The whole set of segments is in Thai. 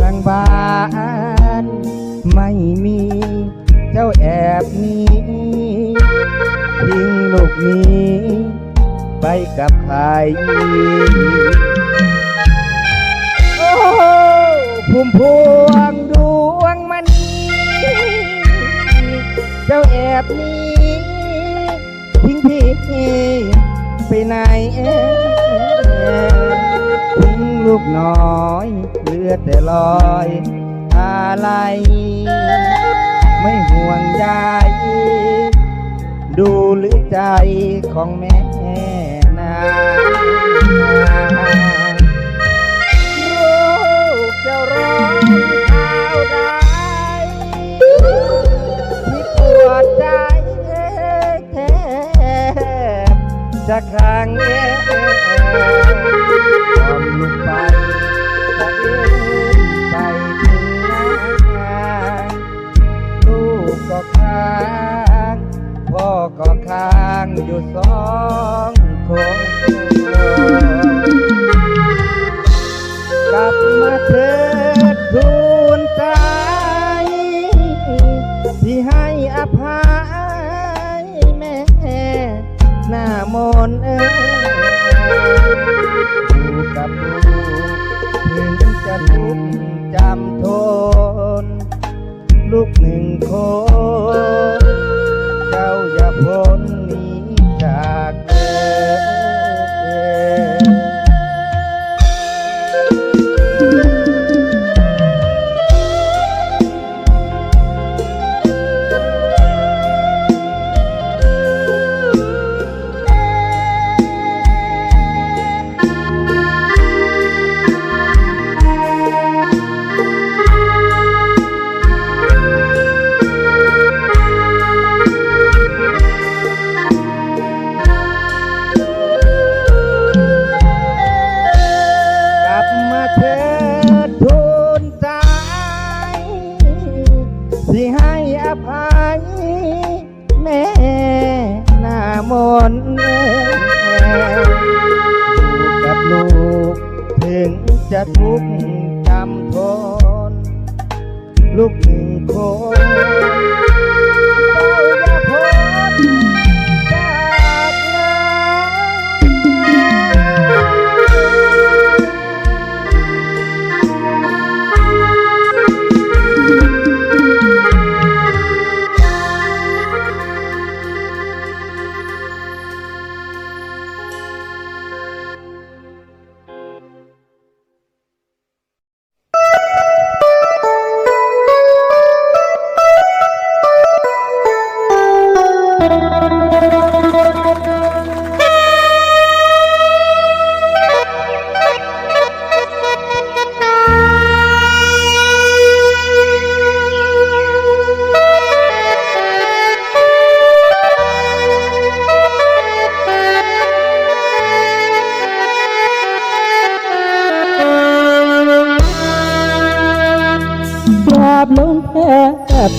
ทางบ้าน ไม่มีเจ้าแอบนี้ทิ้งลูกนี้ ไปกับใครโอ้พุ่มพวงดวงมันเจ้าแอบนี้ทิ้งพี่ไปไหน ลูกน้อยเหลือแต่ลอยอะไร ไม่ห่วงใยดูหรือใจของแม่นา ก็ค้างพ่อก็ค้างอยู่สองคนกลับมาเถิด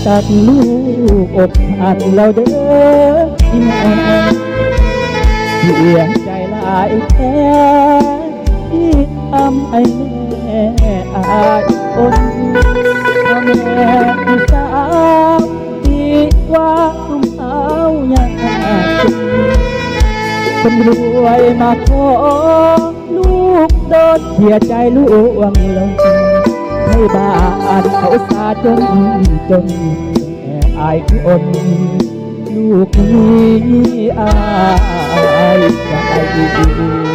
ตัดลูกอกหักเราเด้อที่แม่เสียใจหลายแท้ที่ทำให้แม่อายคนพ่อแม่ที่สาวที่ว่าทุ่มเอาอยากคนรวยมาขอลูกโดนเสียใจล่วงลง บ้านเขาสาจนจนแอบอายคืออนลูกนี้อายใจเ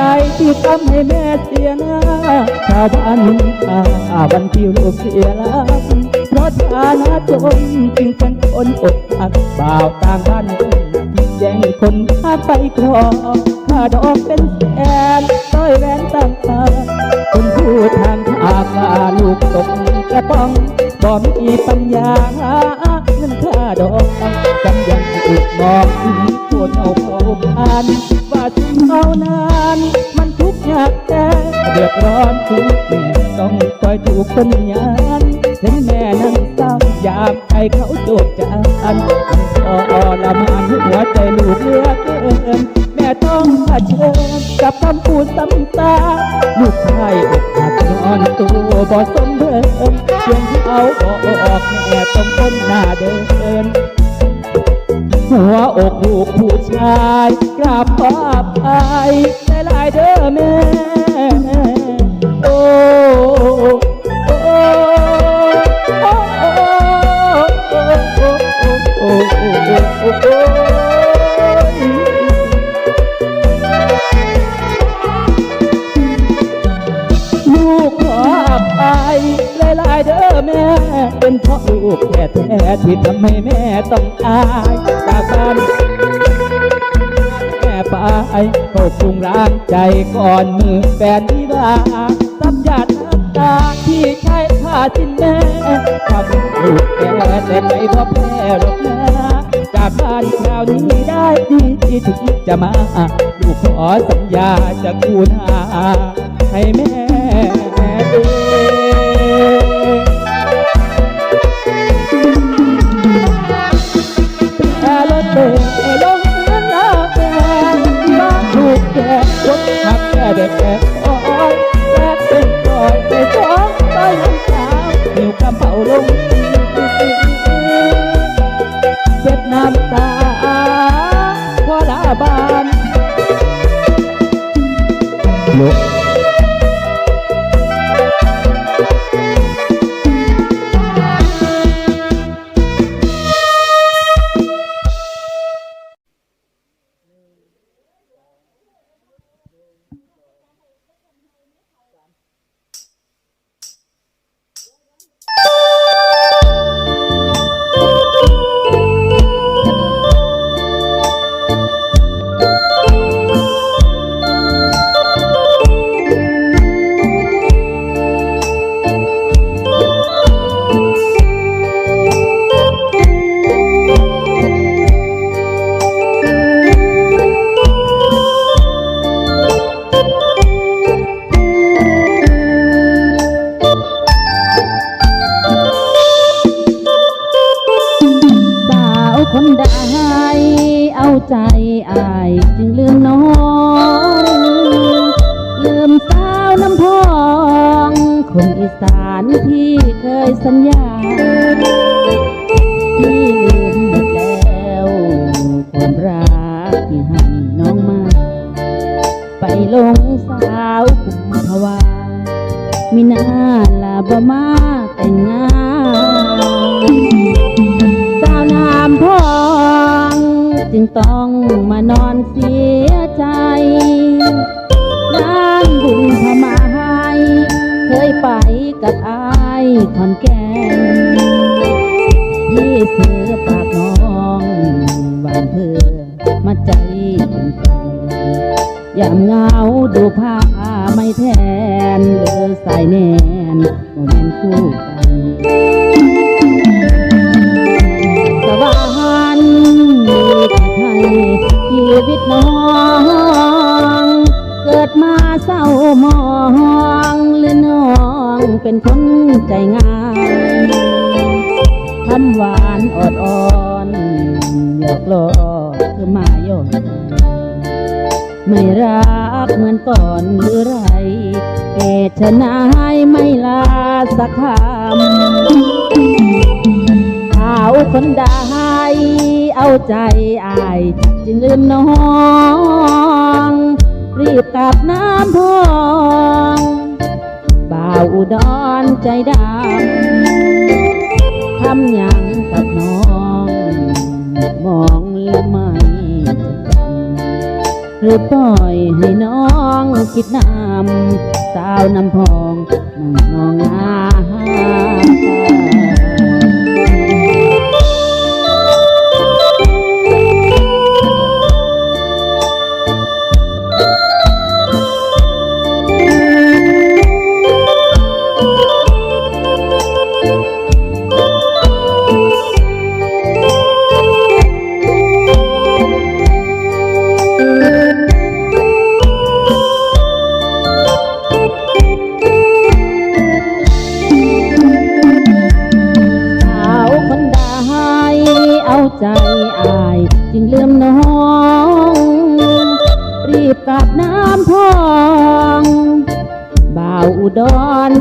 ใจที่ทำให้แม่เสียหน้าชาวบ้านนินทาวันที่ลูกเสียลักเพราะฐานะจนจึงเป็นคนอกหักบ่าวต่างบ้านแย่งคนพาไปครองค่าดอกเป็นแสนต้อยแหวนต่างตาคนพูดทางภาคกลลูกตกกระป๋องบ่มีปัญญาเงินค่าดอกกำยังถูกมอง ปวดเอาเผาผ่านว่าถึงเอานานมันทุกข์ยากแต่เดือดร้อนทุกแม่ต้องคอยถูกคนยานเห็นแม่นั่งเศร้ายามใครเขาโจดจานทรมานหัวใจลูกเลือเกินแม่ต้องเผชิญกับคำพูดซ้ำตาลูกชายอกหักนอนตัวบ่สมเดิมเพียงที่เอาบ่ออกแม่ต้องก้มหน้าเดิน หัวอกลูกผู้ชายกราบขออภัยในลายๆเด้อแม่ โอ้ ลูกแท้ๆที่ทำให้แม่ต้องอายจากบ้านแม่ไปก็ปรุงร่างใจก่อนมือแฟนที่บ้าสับญาติน้ำตาที่ใช้ผ้าสิ้นแม่ทำลูกแก่แต่ไม่พอแพ้หรอกนะจากบ้านคราวนี้ได้ดีที่ถึงจะมา ลูกขอสัญญาจะกูนาให้แม่ papá. เคยสัญญาที่ลืมหมดแล้วความรักที่ให้น้องมา ไปลงสาวกุมภาวามินาลาบมาแต่งงานสาวน้ำพอง จึงต้องมานอนเสีย ขอนแก่นพี่เสือปากน้องหวานเพื่อมาใจเป็นแฟนยามเงาดูผ้าไม่แทนเลือสายแนนโมเมนคู่ ไม่รักเหมือนก่อนหรือไรเหตุไฉนายไม่ลาสักคำสาวคนใดเอาใจอายจึงลืมน้อง รีบกลับน้ำพองบ่าวอุดรใจดำทำหยัง หรือปล่อยให้น้องคิดนำสาวน้ำพองนั่งนองนา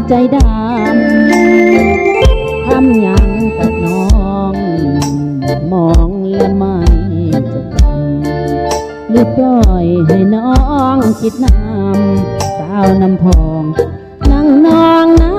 ใจดำทำยังกับน้อง มองและไม่จะจำหรือปล่อยให้น้องคิดนำสาวน้ำพองนั่งนอ